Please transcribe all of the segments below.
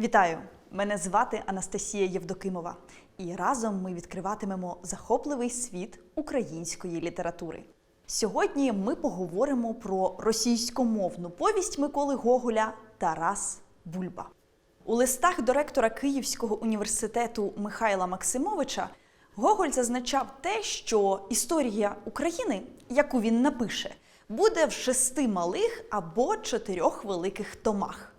Вітаю! Мене звати Анастасія Євдокимова, і разом ми відкриватимемо захопливий світ української літератури. Сьогодні ми поговоримо про російськомовну повість Миколи Гоголя Тарас Бульба. У листах до ректора Київського університету Михайла Максимовича Гоголь зазначав те, що історія України, яку він напише, буде в шести малих або чотирьох великих томах.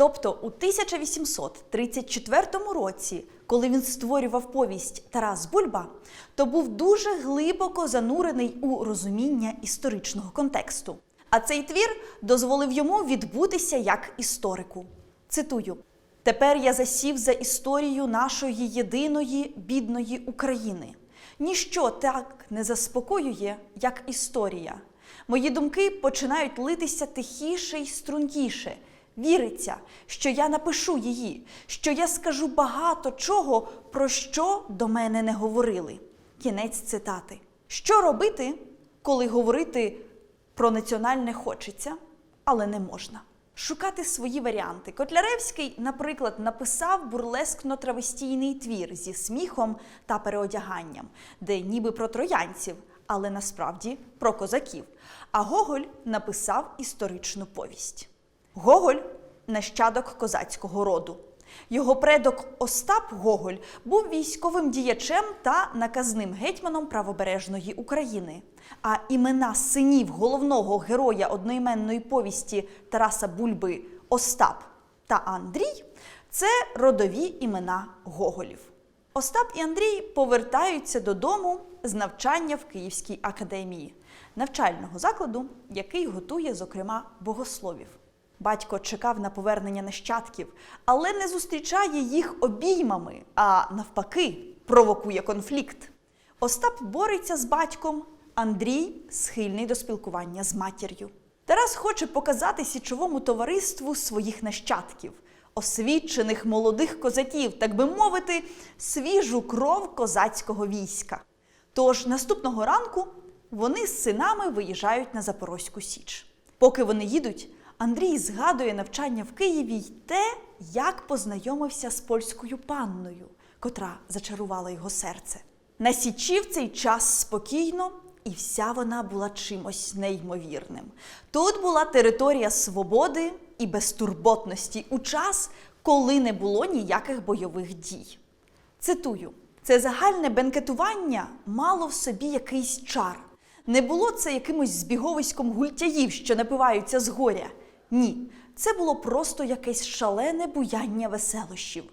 Тобто у 1834 році, коли він створював повість Тарас Бульба, то був дуже глибоко занурений у розуміння історичного контексту. А цей твір дозволив йому відбутися як історику. Цитую: Тепер я засів за історію нашої єдиної бідної України. Ніщо так не заспокоює, як історія. Мої думки починають литися тихіше й стрункіше. Віриться, що я напишу її, що я скажу багато чого, про що до мене не говорили. Кінець цитати. Що робити, коли говорити про національне хочеться, але не можна? Шукати свої варіанти. Котляревський, наприклад, написав бурлескно-травестійний твір зі сміхом та переодяганням, де ніби про троянців, але насправді про козаків. А Гоголь написав історичну повість. Гоголь нащадок козацького роду. Його предок Остап Гоголь був військовим діячем та наказним гетьманом правобережної України. А імена синів головного героя одноіменної повісті Тараса Бульби Остап та Андрій це родові імена Гоголів. Остап і Андрій повертаються додому з навчання в Київській академії, навчального закладу, який готує, зокрема, богословів. Батько чекав на повернення нащадків, але не зустрічає їх обіймами, а навпаки, провокує конфлікт. Остап бореться з батьком, Андрій схильний до спілкування з матір'ю. Тарас хоче показати січовому товариству своїх нащадків, освічених молодих козаків, так би мовити, свіжу кров козацького війська. Тож наступного ранку вони з синами виїжджають на Запорозьку Січ. Поки вони їдуть, Андрій згадує навчання в Києві й те, як познайомився з польською панною, котра зачарувала його серце. На січі в цей час спокійно, і вся вона була чимось неймовірним. Тут була територія свободи і безтурботності у час, коли не було ніяких бойових дій. Цитую: це загальне бенкетування мало в собі якийсь чар. Не було це якимось збіговиськом гультяїв, що напиваються з горя. Ні, це було просто якесь шалене буяння веселощів.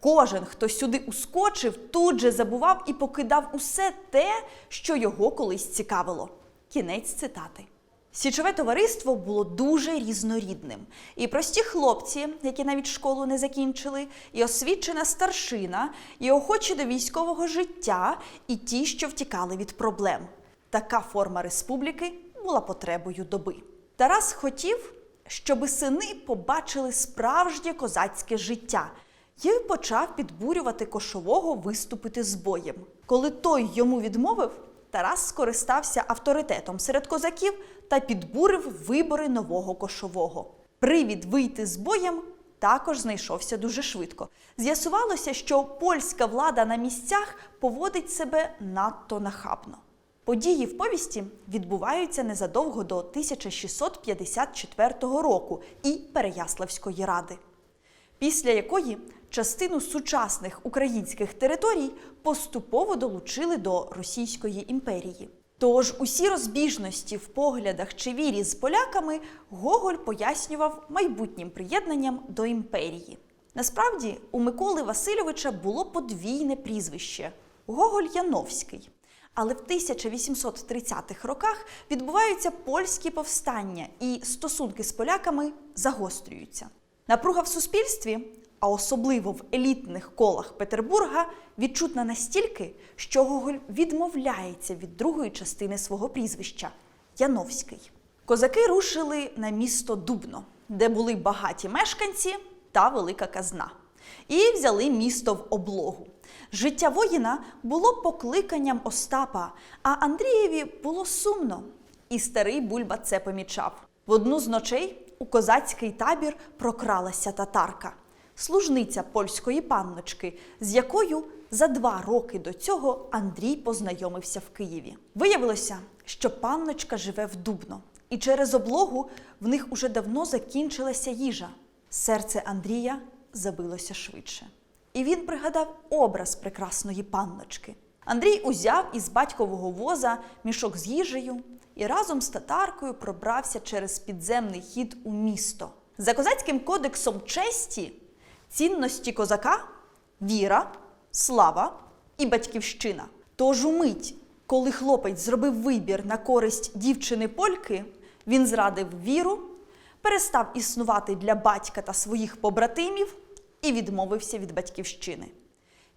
Кожен, хто сюди ускочив, тут же забував і покидав усе те, що його колись цікавило. Кінець цитати. Січове товариство було дуже різнорідним. І прості хлопці, які навіть школу не закінчили, і освічена старшина, і охочі до військового життя, і ті, що втікали від проблем. Така форма республіки була потребою доби. Тарас хотів, щоби сини побачили справжнє козацьке життя, і почав підбурювати кошового виступити з боєм. Коли той йому відмовив, Тарас скористався авторитетом серед козаків та підбурив вибори нового кошового. Привід вийти з боєм також знайшовся дуже швидко. З'ясувалося, що польська влада на місцях поводить себе надто нахабно. Події в повісті відбуваються незадовго до 1654 року і Переяславської ради, після якої частину сучасних українських територій поступово долучили до Російської імперії. Тож усі розбіжності в поглядах чи вірі з поляками Гоголь пояснював майбутнім приєднанням до імперії. Насправді, у Миколи Васильовича було подвійне прізвище Гоголь Яновський. Але в 1830-х роках відбуваються польські повстання, і стосунки з поляками загострюються. Напруга в суспільстві, а особливо в елітних колах Петербурга, відчутна настільки, що Гоголь відмовляється від другої частини свого прізвища Яновський. Козаки рушили на місто Дубно, де були багаті мешканці та велика казна, і взяли місто в облогу. Життя воїна було покликанням Остапа, а Андрієві було сумно. І старий Бульба це помічав. В одну з ночей у козацький табір прокралася татарка. служниця польської панночки, з якою за два роки до цього Андрій познайомився в Києві. Виявилося, що панночка живе в Дубно, і через облогу в них уже давно закінчилася їжа. Серце Андрія забилося швидше. І він пригадав образ прекрасної панночки. Андрій узяв із батькового воза мішок з їжею і разом з татаркою пробрався через підземний хід у місто. За козацьким кодексом честі цінності козака віра, слава і батьківщина. Тож умить, коли хлопець зробив вибір на користь дівчини польки, він зрадив віру, перестав існувати для батька та своїх побратимів і відмовився від батьківщини.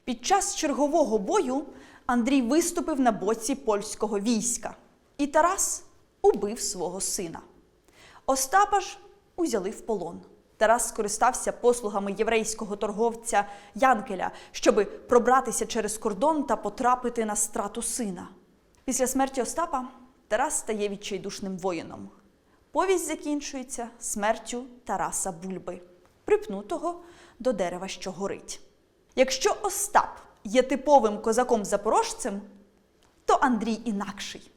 Під час чергового бою Андрій виступив на боці польського війська, і Тарас убив свого сина. Остапа ж узяли в полон. Тарас скористався послугами єврейського торговця Янкеля, щоби пробратися через кордон та потрапити на страту сина. Після смерті Остапа Тарас стає відчайдушним воїном. Повість закінчується смертю Тараса Бульби, припнутого до дерева, що горить. Якщо Остап є типовим козаком-запорожцем, то Андрій інакший.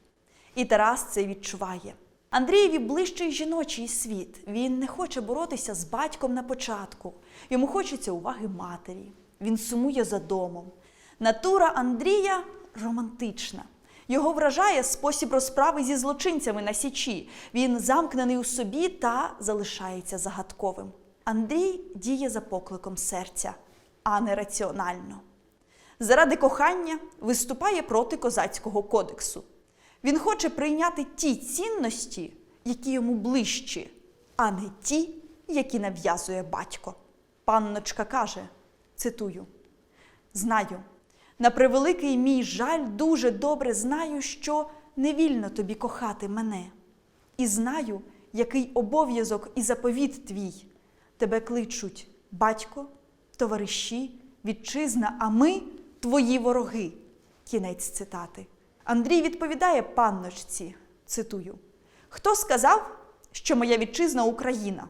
І Тарас це відчуває. Андрієві ближчий жіночий світ. Він не хоче боротися з батьком на початку. Йому хочеться уваги матері. Він сумує за домом. Натура Андрія романтична. Його вражає спосіб розправи зі злочинцями на січі. Він замкнений у собі та залишається загадковим. Андрій діє за покликом серця, а не раціонально. Заради кохання виступає проти козацького кодексу. Він хоче прийняти ті цінності, які йому ближчі, а не ті, які нав'язує батько. Панночка каже: цитую: Знаю, на превеликий мій жаль, дуже добре знаю, що не вільно тобі кохати мене. І знаю, який обов'язок і заповіт твій. Тебе кличуть батько, товариші, вітчизна, а ми твої вороги. Кінець цитати. Андрій відповідає панночці, цитую: Хто сказав, що моя вітчизна Україна?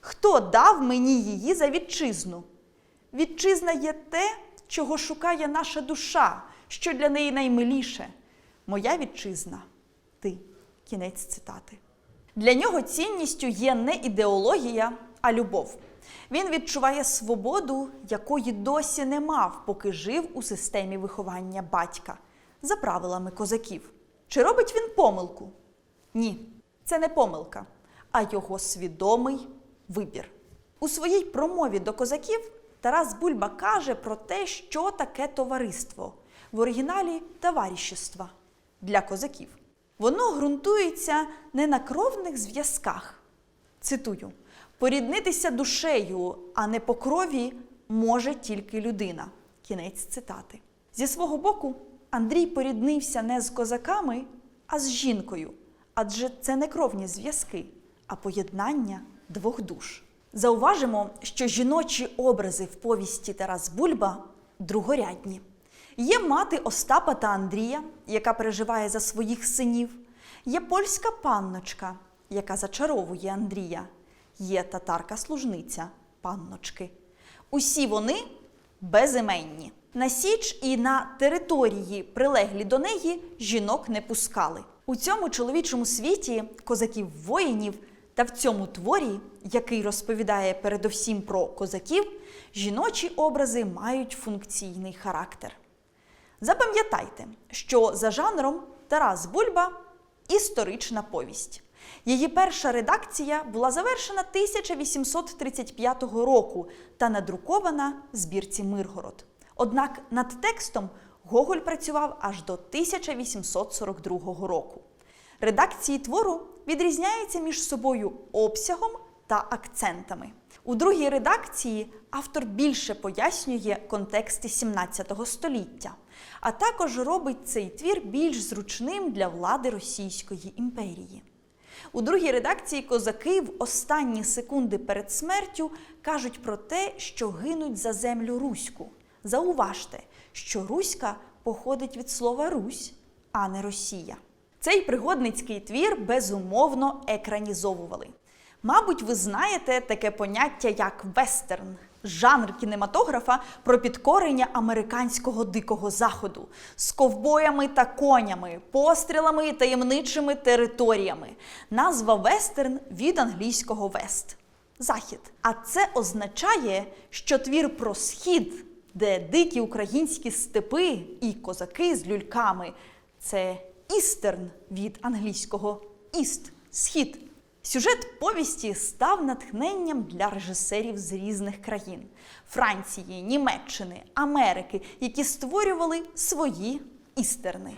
Хто дав мені її за вітчизну? Вітчизна є те, чого шукає наша душа, що для неї наймиліше. Моя вітчизна ти. Кінець цитати. Для нього цінністю є не ідеологія, а любов. Він відчуває свободу, якої досі не мав, поки жив у системі виховання батька за правилами козаків. Чи робить він помилку? Ні, це не помилка, а його свідомий вибір. У своїй промові до козаків Тарас Бульба каже про те, що таке товариство в оригіналі товаріщества для козаків. Воно ґрунтується не на кровних зв'язках. Цитую: поріднитися душею, а не по крові може тільки людина. Кінець цитати. Зі свого боку, Андрій поріднився не з козаками, а з жінкою. Адже це не кровні зв'язки, а поєднання двох душ. Зауважимо, що жіночі образи в повісті Тарас Бульба другорядні. Є мати Остапа та Андрія, яка переживає за своїх синів, є польська панночка, яка зачаровує Андрія, є татарка-служниця панночки. Усі вони безіменні. На Січ і на території, прилеглі до неї, жінок не пускали. У цьому чоловічому світі козаків-воїнів та в цьому творі, який розповідає передовсім про козаків, жіночі образи мають функційний характер. Запам'ятайте, що за жанром Тарас Бульба історична повість. Її перша редакція була завершена 1835 року та надрукована в збірці Миргород. Однак над текстом Гоголь працював аж до 1842 року. Редакції твору відрізняються між собою обсягом та акцентами. У другій редакції автор більше пояснює контексти 17 століття, а також робить цей твір більш зручним для влади Російської імперії. У другій редакції козаки в останні секунди перед смертю кажуть про те, що гинуть за землю Руську. Зауважте, що Руська походить від слова Русь, а не Росія. Цей пригодницький твір безумовно екранізовували. Мабуть, ви знаєте таке поняття як вестерн жанр кінематографа про підкорення американського дикого заходу з ковбоями та конями, пострілами і таємничими територіями. Назва вестерн від англійського вест захід. А це означає, що твір про схід, де дикі українські степи і козаки з люльками це істерн від англійського іст схід. Сюжет повісті став натхненням для режисерів з різних країн Франції, Німеччини, Америки, які створювали свої істерни.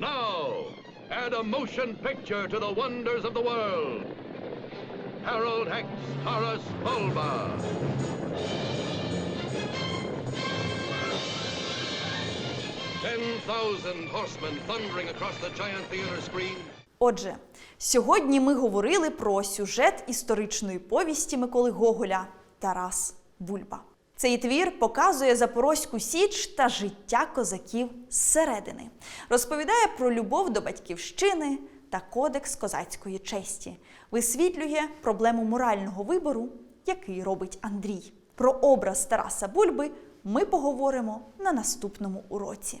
Now, add a motion picture to the wonders of the world. Harold Hex Horace Bulba. Ten thousand horsemen thundering across. Отже, сьогодні ми говорили про сюжет історичної повісті Миколи Гоголя Тарас Бульба. Цей твір показує Запорозьку Січ та життя козаків зсередини, розповідає про любов до батьківщини та кодекс козацької честі, висвітлює проблему морального вибору, який робить Андрій. Про образ Тараса Бульби ми поговоримо на наступному уроці.